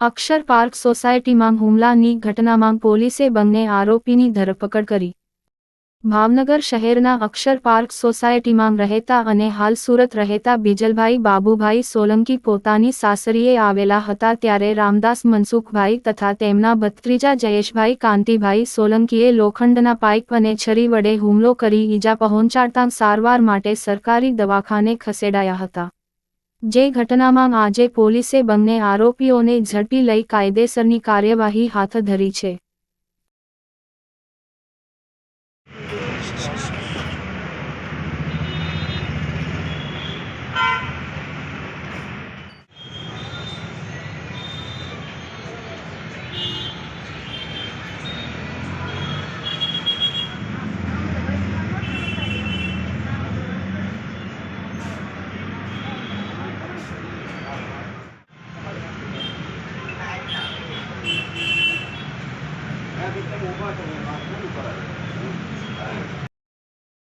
અક્ષર park સોસાયટીમાં હુમલાની ઘટનામાં પોલીસે બંને આરોપીની ધરપકડ કરી. ભાવનગર શહેરના અક્ષર પાર્ક સોસાયટીમાં રહેતા અને હાલ સુરત રહેતા બીજલભાઈ બાબુભાઈ સોલંકી પોતાની સાસરીએ આવેલા હતા ત્યારે રામદાસ મનસુખભાઈ તથા તેમના ભત્રીજા જયેશભાઈ કાંતિભાઈ સોલંકીએ લોખંડના પાઇપ અને છરી વડે હુમલો કરી ઈજા પહોંચાડતા સારવાર માટે સરકારી દવાખાને ખસેડાયા હતા. જે ઘટનામાં આજે પોલીસે બંને આરોપીઓને ઝડપી લઈ કાયદેસરની કાર્યવાહી હાથ ધરી છે. やびてもおばあちゃんが来るから。